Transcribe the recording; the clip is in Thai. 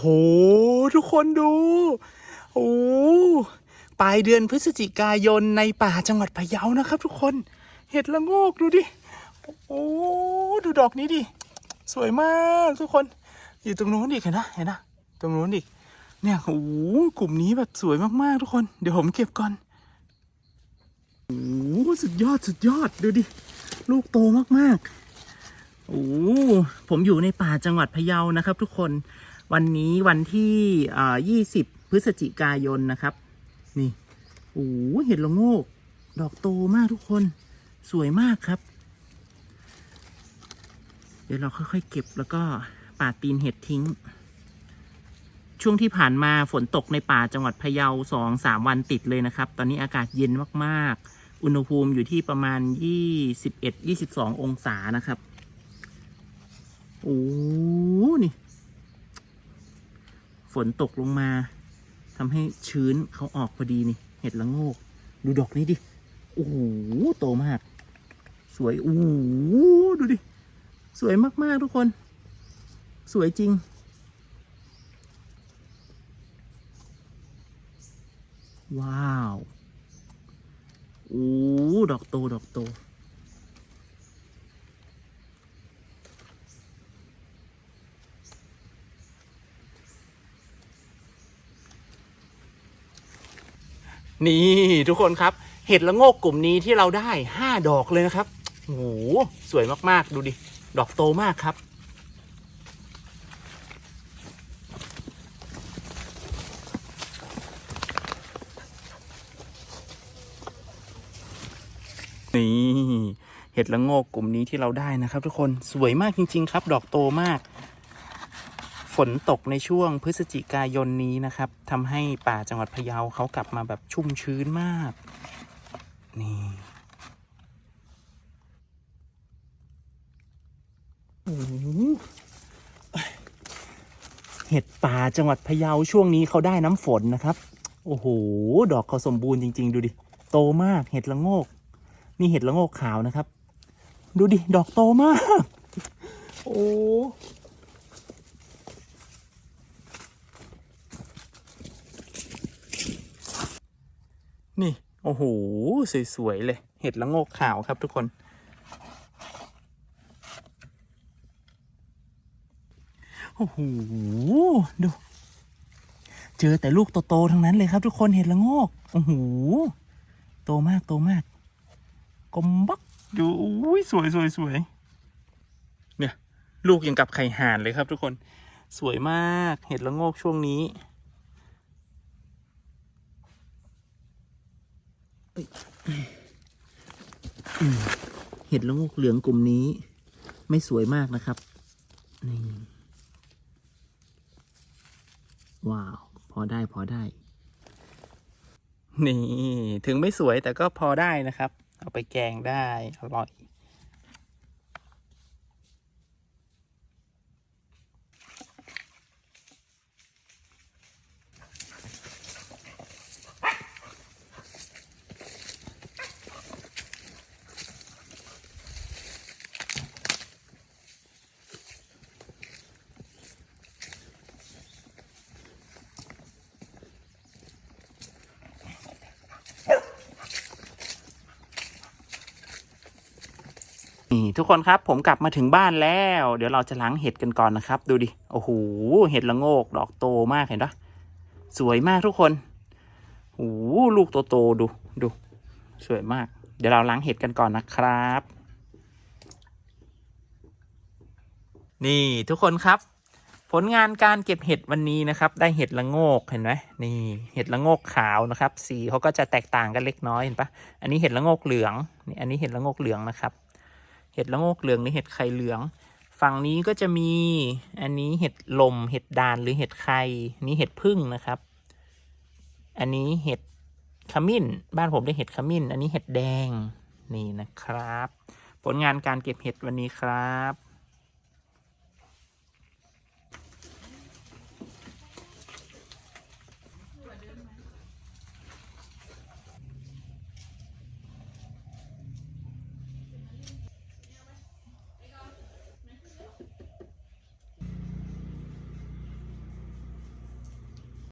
โหทุกคนดู โอ้ปลายเดือนพฤศจิกายนในป่าจังหวัดพะเยานะครับ ทุกคน เห็ดละโงกดูดิ โอ้ดูดอกนี้ดิ สวยมากทุกคน อยู่ตรงนู้นอีกเห็นนะเห็นนะตรงนู้นอีก เนี่ยโอ้กลุ่มนี้แบบสวยมากๆทุกคน เดี๋ยวผมเก็บก่อนโอ้สุดยอดสุดยอดดูดิ ลูกโตมากๆโอ้ผมอยู่ในป่าจังหวัดพะเยานะครับ ทุกคน วันนี้วันที่อ่า20พฤศจิกายนนะครับ นี่โอ้เห็ดละโงก ดอกโตมากทุกคน สวยมากครับ เดี๋ยวเราค่อยๆเก็บแล้วก็ปาดตีนเห็ดทิ้ง ช่วงที่ผ่านมาฝนตกในป่าจังหวัดพะเยาสองสามวันติดเลยนะครับ ตอนนี้อากาศเย็นมากๆ อุณหภูมิอยู่ที่ประมาณยี่สิบเอ็ดยี่สิบสององศานะครับ โอ้ นี่ นตกลงมาทำให้ชื้นเขาออกพอดีนี่ เห็ดละโงก ดูดอกนี้ดิ โอ้โห โตมาก สวย โอ้โห ดูดิ สวยมาก ๆ ทุกคน สวยจริง ว้าว โอ้ ดอกโต ดอกโต นี่ทุกคนครับ เห็ดละโงกกลุ่มนี้ที่เราได้ห้าดอกเลยนะครับโอ้โหสวยมากๆดูดิ ดอกโตมากครับ นี่ เห็ดละโงกกลุ่มนี้ที่เราได้นะครับ ทุกคนสวยมากจริง ๆ ครับ ดอกโตมาก ฝนตกในช่วงพฤศจิกายนนี้นะครับทำให้ป่าจังหวัดพะเยาเขากลับมาแบบชุ่มชื้นมาก นี่เห็ดป่าจังหวัดพะเยาช่วงนี้เขาได้น้ำฝนนะครับ โอ้โห ดอกเขาสมบูรณ์จริง ๆ ดูดิ โตมากเห็ดละโงก นี่เห็ดละโงกขาวนะครับ ดูดิ ดอกโตมาก โอ้ นี่ โอ้โห สวย ๆ เลย เห็ดละโงกขาวครับทุกคน โอ้โห ดู เจอแต่ลูกโต ๆ ทั้งนั้นเลยครับทุกคนเห็ดละโงก โอ้โห โตมากโตมากกลมบักดูอุ้ยสวยสวยสวยเนี่ย ลูกยังกับไข่ห่านเลยครับทุกคน สวยมากเห็ดละโงกช่วงนี้ อืม เห็ดละงกเหลืองกลุ่มนี้ ไม่สวยมากนะครับ นี่ ว้าว พอได้พอได้ นี่ ถึงไม่สวยแต่ก็พอได้นะครับ เอาไปแกงได้ อร่อย นี่ ทุกคนครับ ผมกลับมาถึงบ้านแล้ว เดี๋ยวเราจะล้างเห็ดกันก่อนนะครับ ดูดิโอ้โหเห็ดละโงก ดอกโตมากเห็นปะสวยมากทุกคนโอ้โหลูกโตๆดูดูสวยมาก เดี๋ยวเราล้างเห็ดกันก่อนนะครับ นี่ทุกคนครับ ผลงานการเก็บเห็ดวันนี้นะครับ ได้เห็ดละโงกเห็นไหมนี่เห็ดละโงกขาวนะครับ สีเขาก็จะแตกต่างกันเล็กน้อยเห็นปะอันนี้เห็ดละโงกเหลืองนี่อันนี้เห็ดละโงกเหลืองนะครับ เห็ดละโงกเหลืองหรือเห็ดไข่เหลือง ฝั่งนี้ก็จะมีอันนี้เห็ดลม เห็ดดานหรือเห็ดไข่นนี้เห็ดพึ่งนะครับ อันนี้เห็ดขมิ้น บ้านผมได้เห็ดขมิ้น อันนี้เห็ดแดงนี่นะครับ ผลงานการเก็บเห็ดวันนี้ครับ